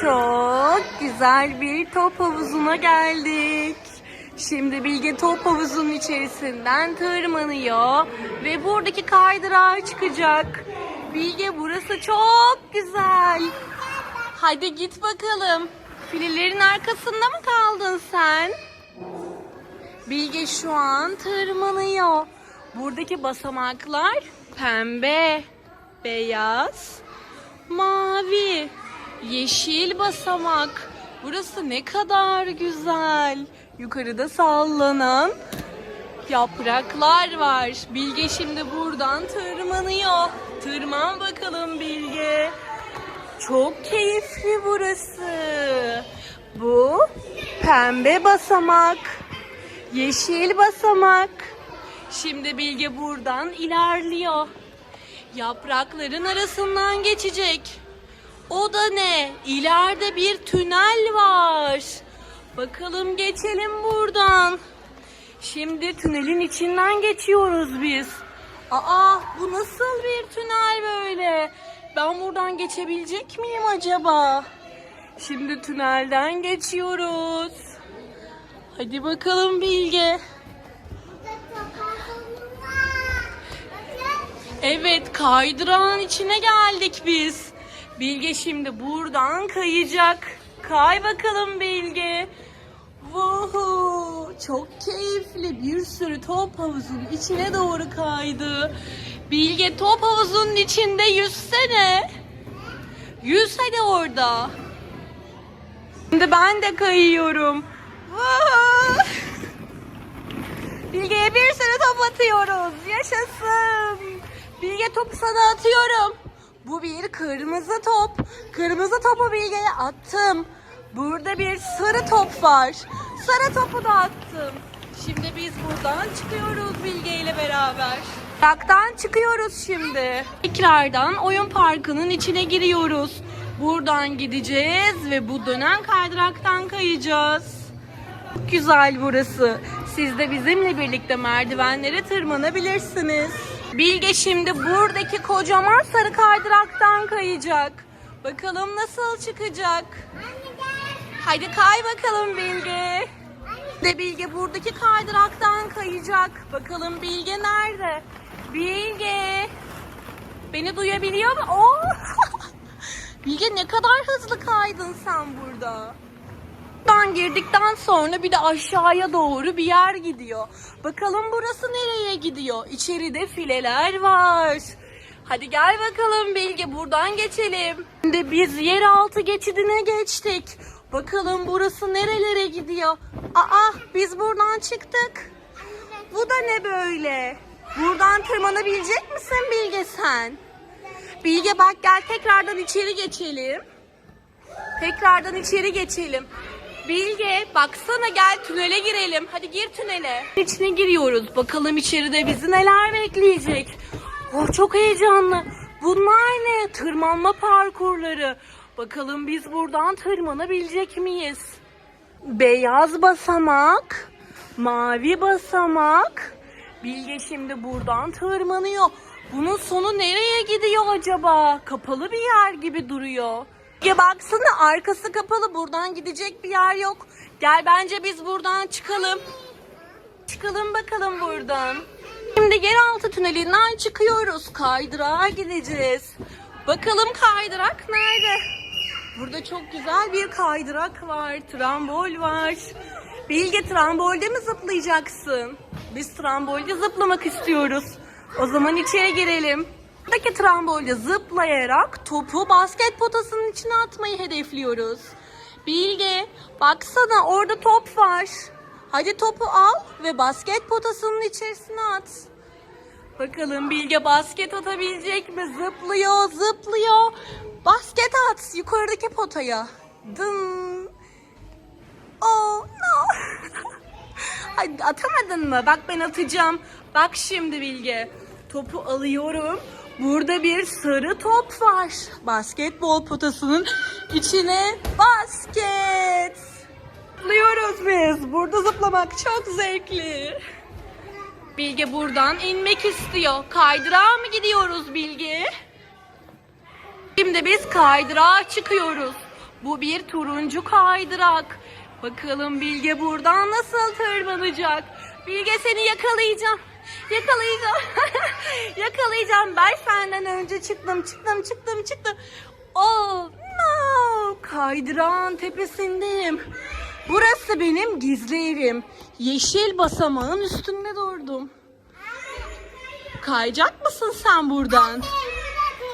Çok güzel bir top havuzuna geldik. Şimdi Bilge top havuzunun içerisinden tırmanıyor ve buradaki kaydırağa çıkacak. Bilge burası çok güzel. Hadi git bakalım. Filelerin arkasında mı kaldın sen? Bilge şu an tırmanıyor. Buradaki basamaklar pembe, beyaz, mavi, yeşil basamak. Burası ne kadar güzel. Yukarıda sallanan yapraklar var. Bilge şimdi buradan tırmanıyor. Tırman bakalım Bilge. Çok keyifli burası. Bu pembe basamak. Yeşil basamak. Şimdi Bilge buradan ilerliyor. Yaprakların arasından geçecek. O da ne? İleride bir tünel var. Bakalım geçelim buradan. Şimdi tünelin içinden geçiyoruz biz. Aa bu nasıl bir tünel böyle? Ben buradan geçebilecek miyim acaba? Şimdi tünelden geçiyoruz. Hadi bakalım Bilge. Evet kaydırağın içine geldik biz. Bilge şimdi buradan kayacak. Kay bakalım Bilge. Vuhu, çok keyifli bir sürü top havuzun içine doğru kaydı. Bilge top havuzunun içinde yüzsene. Yüz hadi orada. Şimdi ben de kayıyorum. Vuhu. Bilge'ye bir sürü top atıyoruz. Yaşasın. Bilge topu sana atıyorum. Bu bir kırmızı top. Kırmızı topu Bilge'ye attım. Burada bir sarı top var. Sarı topu da attım. Şimdi biz buradan çıkıyoruz Bilge ile beraber. Parktan çıkıyoruz şimdi. Tekrardan oyun parkının içine giriyoruz. Buradan gideceğiz ve bu dönen kaydıraktan kayacağız. Çok güzel burası. Siz de bizimle birlikte merdivenlere tırmanabilirsiniz. Bilge şimdi buradaki kocaman sarı kaydıraktan kayacak. Bakalım nasıl çıkacak. Haydi kay bakalım Bilge. De Bilge buradaki kaydıraktan kayacak. Bakalım Bilge nerede? Bilge. Beni duyabiliyor mu? Oo! Bilge ne kadar hızlı kaydın sen burada. Buradan girdikten sonra bir de aşağıya doğru bir yer gidiyor. Bakalım burası nereye gidiyor? İçeride fileler var. Hadi gel bakalım Bilge buradan geçelim. Şimdi biz yeraltı geçidine geçtik. Bakalım burası nerelere gidiyor? Aa biz buradan çıktık. Bu da ne böyle? Buradan tırmanabilecek misin Bilge sen? Bilge bak gel tekrardan içeri geçelim. Tekrardan içeri geçelim. Bilge baksana gel tünele girelim. Hadi gir tünele. İçine giriyoruz. Bakalım içeride bizi neler bekleyecek. Oh çok heyecanlı. Bunlar ne? Tırmanma parkurları. Bakalım biz buradan tırmanabilecek miyiz? Beyaz basamak, mavi basamak. Bilge şimdi buradan tırmanıyor. Bunun sonu nereye gidiyor acaba? Kapalı bir yer gibi duruyor. Ya baksana arkası kapalı buradan gidecek bir yer yok. Gel bence biz buradan çıkalım. Çıkalım bakalım buradan. Şimdi yeraltı tünelinden çıkıyoruz. Kaydırağa gideceğiz. Bakalım kaydırak nerede? Burada çok güzel bir kaydırak var. Trambol var. Bilge trambolde mi zıplayacaksın? Biz trambolde zıplamak istiyoruz. O zaman içeri girelim. Buradaki trambolde zıplayarak topu basket potasının içine atmayı hedefliyoruz. Bilge baksana orada top var. Hadi topu al ve basket potasının içerisine at. Bakalım Bilge basket atabilecek mi? Zıplıyor, zıplıyor. Basket at yukarıdaki potaya. Dın. Oh no. Hadi atamadın mı? Bak ben atacağım. Bak şimdi Bilge. Topu alıyorum. Burada bir sarı top var. Basketbol potasının içine basket. Zıplıyoruz biz. Burada zıplamak çok zevkli. Bilge buradan inmek istiyor. Kaydırağa mı gidiyoruz Bilge? Şimdi biz kaydırağa çıkıyoruz. Bu bir turuncu kaydırak. Bakalım Bilge buradan nasıl tırmanacak? Bilge seni yakalayacağım. Yakalayacağım. yakalayacağım. Ben senden önce çıktım, çıktım, çıktım, çıktım. Oh no! Kaydırağın tepesindeyim. Burası benim gizli evim. Yeşil basamağın üstünde durdum. Kayacak mısın sen buradan?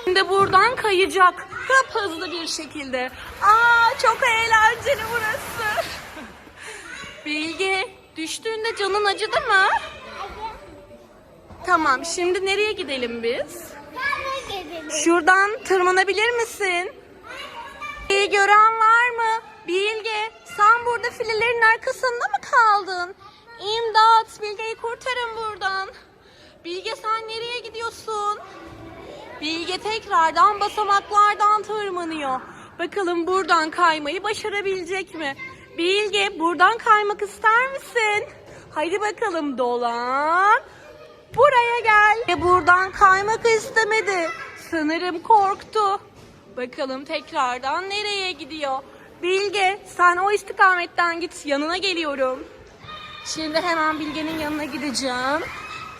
Şimdi buradan kayacak. Hıp hızlı bir şekilde. Aa çok eğlenceli burası. Bilge düştüğünde canın acıdı mı? Tamam şimdi nereye gidelim biz? Şuradan tırmanabilir misin? İyi gören var mı? Bilge sen burada filelerin arkasında mı kaldın? İmdat Bilge'yi kurtarın buradan. Bilge sen nereye gidiyorsun? Bilge tekrardan basamaklardan tırmanıyor. Bakalım buradan kaymayı başarabilecek mi? Bilge buradan kaymak ister misin? Haydi bakalım dolan. Buraya gel. Ve buradan kaymak istemedi. Sanırım korktu. Bakalım tekrardan nereye gidiyor? Bilge sen o istikametten git yanına geliyorum. Şimdi hemen Bilge'nin yanına gideceğim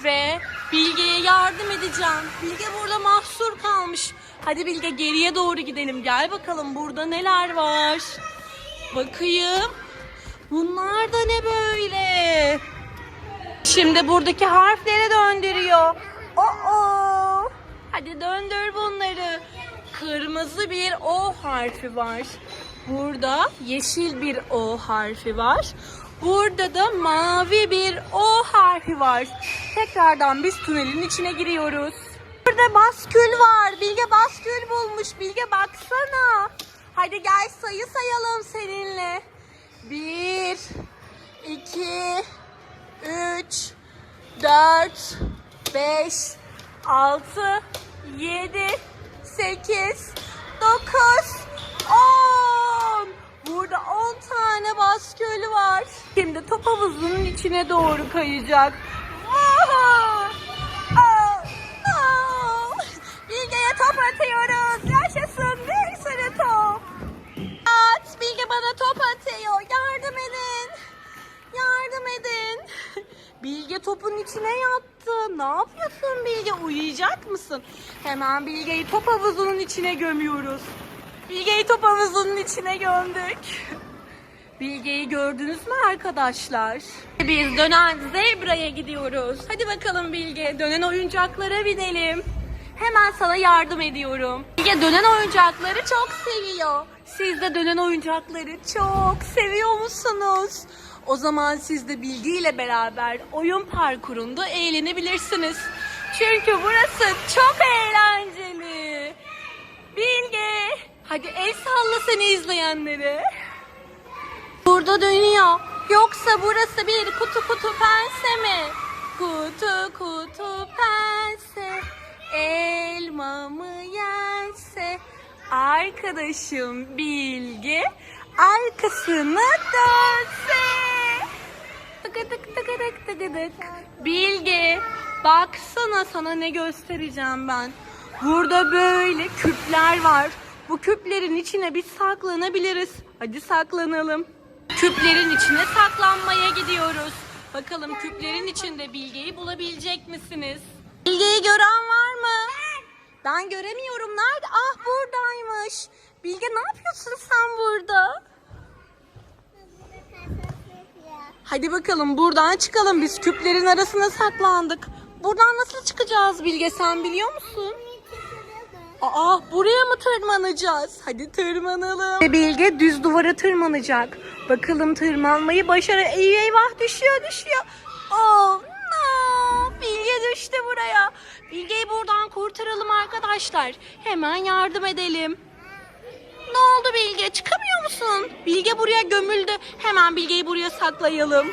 ve Bilge'ye yardım edeceğim. Bilge burada mahsur kalmış. Hadi Bilge geriye doğru gidelim. Gel bakalım burada neler var. Bakayım. Bunlar da ne böyle? Şimdi buradaki harfleri döndürüyor. Oo! Hadi döndür bunları. Kırmızı bir O harfi var. Burada yeşil bir O harfi var. Burada da mavi bir O harfi var. Tekrardan biz tünelin içine giriyoruz. Burada baskül var. Bilge baskül bulmuş. Bilge baksana. Hadi gel sayı sayalım seninle. Bir, iki, üç, dört, beş, altı, yedi, sekiz, dokuz, on. Burada on tane baskül var. Şimdi top havuzunun içine doğru kayacak. Aa! Bilge'ye top atıyoruz. Yaşasın bir sarı top. At, Bilge bana top atıyor. Yardım edin. Yardım edin. Bilge topun içine yattı. Ne yapıyorsun Bilge? Uyuyacak mısın? Hemen Bilge'yi top havuzunun içine gömüyoruz. Bilge'yi top havuzunun içine gömdük. Bilge'yi gördünüz mü arkadaşlar? Biz dönen zebraya gidiyoruz. Hadi bakalım Bilge, dönen oyuncaklara binelim. Hemen sana yardım ediyorum. Bilge dönen oyuncakları çok seviyor. Siz de dönen oyuncakları çok seviyor musunuz? O zaman siz de Bilge ile beraber oyun parkurunda eğlenebilirsiniz. Çünkü burası çok eğlenceli. Bilge, hadi el salla seni izleyenlere. Burada dönüyor. Yoksa burası bir kutu kutu pense mi? Kutu kutu pense elma mı yerse arkadaşım Bilge arkasını dönse. Tıkıdık tıkıdık tıkıdık. Bilge baksana sana ne göstereceğim ben. Burada böyle küpler var. Bu küplerin içine biz saklanabiliriz. Hadi saklanalım. Küplerin içine saklanmaya gidiyoruz. Bakalım küplerin içinde Bilge'yi bulabilecek misiniz? Bilge'yi gören var mı? Ben göremiyorum. Nerede? Ah buradaymış. Bilge ne yapıyorsun sen burada? Hadi bakalım buradan çıkalım. Biz küplerin arasına saklandık. Buradan nasıl çıkacağız Bilge sen biliyor musun? Aa buraya mı tırmanacağız? Hadi tırmanalım. Bilge düz duvara tırmanacak. Bakalım tırmanmayı başarı. Eyvah eyvah düşüyor düşüyor. Oh no. Bilge düştü buraya. Bilge'yi buradan kurtaralım arkadaşlar. Hemen yardım edelim. Ne oldu Bilge? Buraya gömüldü. Hemen Bilge'yi buraya saklayalım.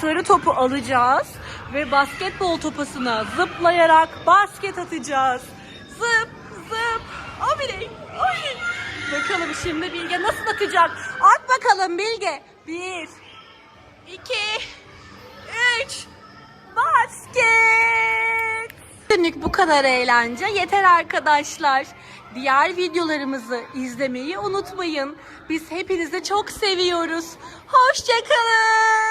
Sarı topu alacağız ve basketbol topasına zıplayarak basket atacağız. Zıp zıp. O bile. Oy. Bakalım şimdi Bilge nasıl atacak? At bakalım Bilge. Bir, iki, üç. Basket. Bugünlük bu kadar eğlence yeter arkadaşlar. Diğer videolarımızı izlemeyi unutmayın. Biz hepinizi çok seviyoruz. Hoşçakalın.